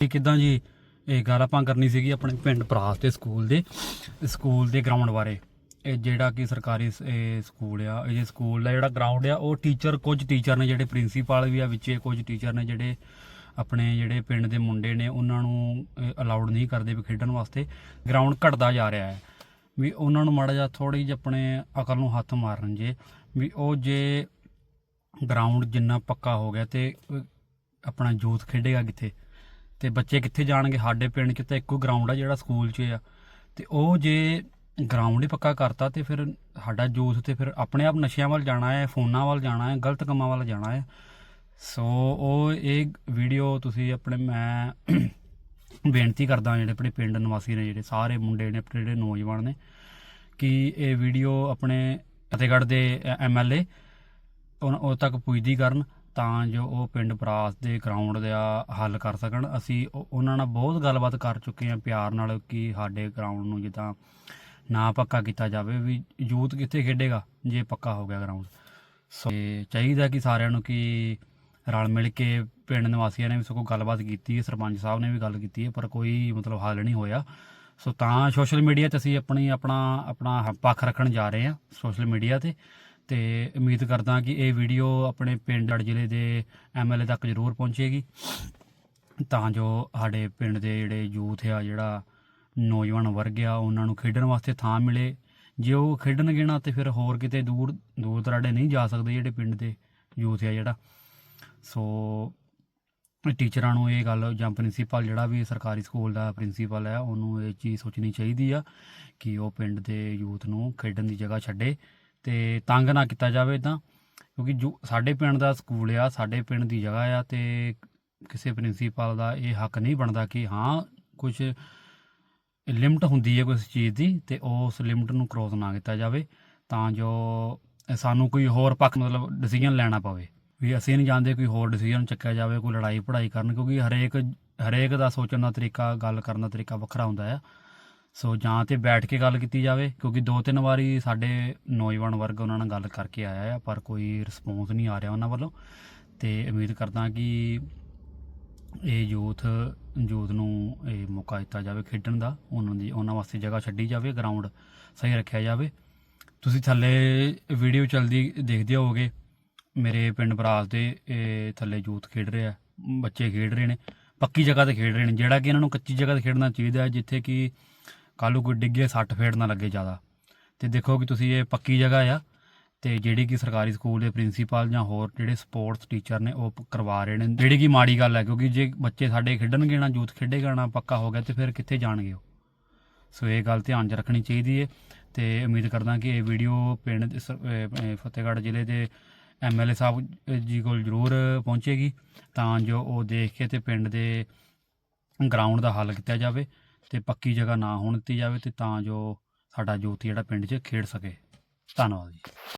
ਇਹ ਕਿਦਾਂ ਜੀ, ਇਹ ਗੱਲ ਆਪਾਂ ਕਰਨੀ ਸੀਗੀ ਆਪਣੇ ਪਿੰਡ ਪ੍ਰਾਸ ਦੇ ਸਕੂਲ ਦੇ ਸਕੂਲ ਦੇ ਗਰਾਊਂਡ ਬਾਰੇ। ਇਹ ਜਿਹੜਾ ਕਿ ਸਰਕਾਰੀ ਸਕੂਲ ਆ, ਇਹ ਸਕੂਲ ਦਾ ਜਿਹੜਾ ਗਰਾਊਂਡ ਆ, ਉਹ ਟੀਚਰ ਕੁਝ ਟੀਚਰ ਨੇ ਜਿਹੜੇ ਪ੍ਰਿੰਸੀਪਲ ਵੀ ਆ, ਵਿੱਚੇ ਕੁਝ ਟੀਚਰ ਨੇ ਜਿਹੜੇ ਆਪਣੇ ਜਿਹੜੇ ਪਿੰਡ ਦੇ ਮੁੰਡੇ ਨੇ, ਉਹਨਾਂ ਨੂੰ ਅਲਾਉਡ ਨਹੀਂ ਕਰਦੇ ਵੀ ਖੇਡਣ ਵਾਸਤੇ। ਗਰਾਊਂਡ ਘਟਦਾ ਜਾ ਰਿਹਾ ਹੈ। ਵੀ ਉਹਨਾਂ ਨੂੰ ਮਾੜਾ ਜਿਹਾ ਥੋੜੀ ਜਿਹੀ ਆਪਣੇ ਅਕਲ ਨੂੰ ਹੱਥ ਮਾਰਨ ਜੇ, ਵੀ ਉਹ ਜੇ ਗਰਾਊਂਡ ਜਿੰਨਾ ਪੱਕਾ ਹੋ ਗਿਆ ਤੇ ਆਪਣਾ ਯੂਥ ਖੇਡੇਗਾ ਕਿੱਥੇ? ਤੇ ਬੱਚੇ ਕਿੱਥੇ ਜਾਣਗੇ? ਸਾਡੇ ਪਿੰਡ 'ਚ ਤਾਂ ਇੱਕੋ ਗਰਾਊਂਡ ਆ ਜਿਹੜਾ ਸਕੂਲ 'ਚ ਆ। ਤੇ ਉਹ ਜੇ ਗਰਾਊਂਡ ਹੀ ਪੱਕਾ ਕਰਤਾ ਤੇ ਫਿਰ ਸਾਡਾ ਜੂਸ ਤੇ ਫਿਰ ਆਪਣੇ ਆਪ ਨਸ਼ਿਆਂ ਵੱਲ ਜਾਣਾ ਹੈ, ਫੋਨਾਂ ਵੱਲ ਜਾਣਾ ਹੈ, ਗਲਤ ਕੰਮਾਂ ਵੱਲ ਜਾਣਾ ਹੈ। ਸੋ ਉਹ ਇਹ ਵੀਡੀਓ ਤੁਸੀਂ ਆਪਣੇ ਮੈਂ ਬੇਨਤੀ ਕਰਦਾ ਜਿਹੜੇ ਆਪਣੇ ਪਿੰਡ ਨਿਵਾਸੀ ਨੇ, ਜਿਹੜੇ ਸਾਰੇ ਮੁੰਡੇ ਨੇ, ਆਪਣੇ ਜਿਹੜੇ ਨੌਜਵਾਨ ਨੇ, ਕਿ ਇਹ ਵੀਡੀਓ ਆਪਣੇ ਫਤਿਹਗੜ੍ਹ ਦੇ ਐਮਐਲਏ ਉਹ ਤੱਕ ਪੁੱਜਦੀ ਕਰਨ। ਤਾਂ ਜੋ ਉਹ ਪਿੰਡ ਬਰਾਸ ਦੇ ਗਰਾਊਂਡ ਦਾ ਹੱਲ ਕਰ ਸਕਣ। ਅਸੀਂ ਉਹਨਾਂ ਨਾਲ ਬਹੁਤ ਗੱਲਬਾਤ ਕਰ ਚੁੱਕੇ ਹਾਂ ਪਿਆਰ ਨਾਲ ਕਿ ਸਾਡੇ ਗਰਾਊਂਡ ਨੂੰ ਜਿੱਦਾਂ ਨਾ ਪੱਕਾ ਕੀਤਾ ਜਾਵੇ ਵੀ ਯੂਥ ਕਿੱਥੇ ਖੇਡੇਗਾ, ਜੇ ਪੱਕਾ ਹੋ ਗਿਆ ਗਰਾਊਂਡ ਸੋ ਚਾਹੀਦਾ ਕਿ ਸਾਰਿਆਂ ਨੂੰ ਕਿ ਰਲ ਮਿਲ ਕੇ ਪਿੰਡ ਨਿਵਾਸੀਆਂ ਨੇ ਵੀ ਸਗੋਂ ਗੱਲਬਾਤ ਕੀਤੀ ਹੈ, ਸਰਪੰਚ ਸਾਹਿਬ ਨੇ ਵੀ ਗੱਲ ਕੀਤੀ ਹੈ, ਪਰ ਕੋਈ ਮਤਲਬ ਹੱਲ ਨਹੀਂ ਹੋਇਆ। ਸੋ ਤਾਂ ਸੋਸ਼ਲ ਮੀਡੀਆ 'ਤੇ ਅਸੀਂ ਆਪਣੀ, ਆਪਣਾ ਆਪਣਾ ਪੱਖ ਰੱਖਣ ਜਾ ਰਹੇ ਹਾਂ ਸੋਸ਼ਲ ਮੀਡੀਆ ਤੇ। ਤੇ ਉਮੀਦ ਕਰਦਾ ਕਿ ਇਹ ਵੀਡੀਓ ਆਪਣੇ ਪਿੰਡ ਅੜ ਜ਼ਿਲ੍ਹੇ ਦੇ ਐਮਐਲਏ ਤੱਕ ਜ਼ਰੂਰ ਪਹੁੰਚੇਗੀ। ਤਾਂ ਜੋ ਸਾਡੇ ਪਿੰਡ ਦੇ ਜਿਹੜੇ ਯੂਥ ਆ, ਜਿਹੜਾ ਨੌਜਵਾਨ ਵਰਗ ਆ, ਉਹਨਾਂ ਨੂੰ ਖੇਡਣ ਵਾਸਤੇ ਥਾਂ ਮਿਲੇ। ਜੇ ਉਹ ਖੇਡਣਗੇ ਨਾ, ਤੇ ਫਿਰ ਹੋਰ ਕਿਤੇ ਦੂਰ ਦੂਰ ਦਰਾਡੇ ਨਹੀਂ ਜਾ ਸਕਦੇ ਜਿਹੜੇ ਪਿੰਡ ਦੇ ਯੂਥ ਆ ਜਿਹੜਾ। ਸੋ ਟੀਚਰਾਂ ਨੂੰ ਇਹ ਗੱਲ ਜਾਂ ਪ੍ਰਿੰਸੀਪਲ ਜਿਹੜਾ ਵੀ ਸਰਕਾਰੀ ਸਕੂਲ ਦਾ ਪ੍ਰਿੰਸੀਪਲ ਹੈ ਉਹਨੂੰ ਇਹ ਚੀਜ਼ ਸੋਚਣੀ ਚਾਹੀਦੀ ਆ ਕਿ ਉਹ ਪਿੰਡ ਦੇ ਯੂਥ ਨੂੰ ਖੇਡਣ ਦੀ ਜਗ੍ਹਾ ਛੱਡੇ। ਤੇ ਤੰਗ ਨਾ ਕੀਤਾ ਜਾਵੇ ਤਾਂ, ਕਿਉਂਕਿ ਜੋ ਸਾਡੇ ਪਿੰਡ ਦਾ ਸਕੂਲ ਆ, ਸਾਡੇ ਪਿੰਡ ਦੀ ਜਗ੍ਹਾ ਆ ਤੇ ਕਿਸੇ ਪ੍ਰਿੰਸੀਪਲ ਦਾ ਇਹ ਹੱਕ ਨਹੀਂ ਬਣਦਾ ਕਿ ਹਾਂ ਕੁਝ ਲਿਮਟ ਹੁੰਦੀ ਹੈ ਕੁਝ ਚੀਜ਼ ਦੀ ਤੇ ਉਸ ਲਿਮਟ ਨੂੰ ਕ੍ਰੋਸ ਨਾ ਕੀਤਾ ਜਾਵੇ ਤਾਂ ਜੋ ਸਾਨੂੰ ਕੋਈ ਹੋਰ ਪੱਖ ਮਤਲਬ ਡਿਸੀਜਨ ਲੈਣਾ ਪਵੇ। ਵੀ ਅਸੀਂ ਨਹੀਂ ਜਾਣਦੇ ਕੋਈ ਹੋਰ ਡਿਸੀਜਨ ਚੱਕਿਆ ਜਾਵੇ, ਕੋਈ ਲੜਾਈ ਪੜਾਈ ਕਰਨ, ਕਿਉਂਕਿ ਹਰੇਕ ਹਰੇਕ ਦਾ ਸੋਚਣ ਦਾ ਤਰੀਕਾ, ਗੱਲ ਕਰਨ ਦਾ ਤਰੀਕਾ ਵੱਖਰਾ ਹੁੰਦਾ ਆ। ਸੋ ਜਾਂ ਤੇ ਬੈਠ ਕੇ ਗੱਲ ਕੀਤੀ ਜਾਵੇ, ਕਿਉਂਕਿ ਦੋ ਤਿੰਨ ਵਾਰੀ ਸਾਡੇ ਨੌਜਵਾਨ ਵਰਗ ਉਹਨਾਂ ਨਾਲ ਗੱਲ ਕਰਕੇ ਆਇਆ ਆ, ਪਰ ਕੋਈ ਰਿਸਪੌਂਸ ਨਹੀਂ ਆ ਰਿਹਾ ਉਹਨਾਂ ਵੱਲੋਂ। ਤੇ ਉਮੀਦ ਕਰਦਾ ਕਿ ਇਹ ਯੂਥ ਯੂਥ ਨੂੰ ਇਹ ਮੌਕਾ ਦਿੱਤਾ ਜਾਵੇ ਖੇਡਣ ਦਾ, ਉਹਨਾਂ ਦੀ, ਉਹਨਾਂ ਵਾਸਤੇ ਜਗ੍ਹਾ ਛੱਡੀ ਜਾਵੇ ਗਰਾਊਂਡ ਸਹੀ ਰੱਖਿਆ ਜਾਵੇ। ਤੁਸੀਂ ਥੱਲੇ ਵੀਡੀਓ ਚਲਦੀ ਦੇਖਦੇ ਹੋਗੇ ਮੇਰੇ ਪਿੰਡ ਬਰਾਸ ਦੇ ਇਹ ਥੱਲੇ ਯੂਥ ਖੇਡ ਰਿਹਾ ਬੱਚੇ ਖੇਡ ਰਹੇ ਨੇ, ਪੱਕੀ ਜਗ੍ਹਾ ਤੇ ਖੇਡ ਰਹੇ ਨੇ, ਜਿਹੜਾ ਕਿ ਇਹਨਾਂ ਨੂੰ ਕੱਚੀ ਜਗ੍ਹਾ ਤੇ ਖੇਡਣਾ ਚਾਹੀਦਾ ਹੈ, ਜਿੱਥੇ ਕਿ ਕੱਲ੍ਹ ਕੋਈ ਡਿੱਗੇ ਸੱਟ ਫੇੜ ਨਾ ਲੱਗੇ ਜ਼ਿਆਦਾ। ਤੇ ਦੇਖੋ ਕਿ ਤੁਸੀਂ ਇਹ ਪੱਕੀ ਜਗ੍ਹਾ ਆ ਤੇ ਜਿਹੜੀ ਕਿ ਸਰਕਾਰੀ ਸਕੂਲ ਦੇ ਪ੍ਰਿੰਸੀਪਲ ਜਾਂ ਹੋਰ ਜਿਹੜੇ ਸਪੋਰਟਸ ਟੀਚਰ ਨੇ ਉਹ ਕਰਵਾ ਰਹੇ ਨੇ। ਜਿਹੜੀ ਕਿ ਮਾੜੀ ਗੱਲ ਹੈ ਕਿਉਂਕਿ ਜੇ ਬੱਚੇ ਸਾਡੇ ਖੇਡਣਗੇ ਨਾ ਯੂਥ ਖੇਡੇਗਾ ਨਾ, ਪੱਕਾ ਹੋ ਗਿਆ ਤੇ ਫਿਰ ਕਿੱਥੇ ਜਾਣਗੇ ਉਹ? ਸੋ ਇਹ ਗੱਲ ਧਿਆਨ 'ਚ ਰੱਖਣੀ ਚਾਹੀਦੀ ਹੈ ਤੇ ਉਮੀਦ ਕਰਦਾ ਕਿ ਇਹ ਵੀਡੀਓ ਪਿੰਡ ਸ- ਫਤਿਹਗੜ੍ਹ ਜ਼ਿਲ੍ਹੇ ਦੇ ਐਮਐਲਏ ਸਾਹਿਬ ਜੀ ਕੋਲ ਜ਼ਰੂਰ ਪਹੁੰਚੇਗੀ ਤਾਂ ਜੋ ਉਹ ਦੇਖ ਕੇ ਤੇ ਪਿੰਡ ਦੇ ਗਰਾਊਂਡ ਦਾ ਹੱਲ ਕੀਤਾ ਜਾਵੇ। ਤੇ ਪੱਕੀ ਜਗ੍ਹਾ ਨਾ ਹੋਣ ਦਿੱਤੀ ਜਾਵੇ ਤੇ ਤਾਂ ਜੋ ਸਾਡਾ ਯੂਥ ਜਿਹੜਾ ਪਿੰਡ 'ਚ ਖੇਡ ਸਕੇ। ਧੰਨਵਾਦ ਜੀ।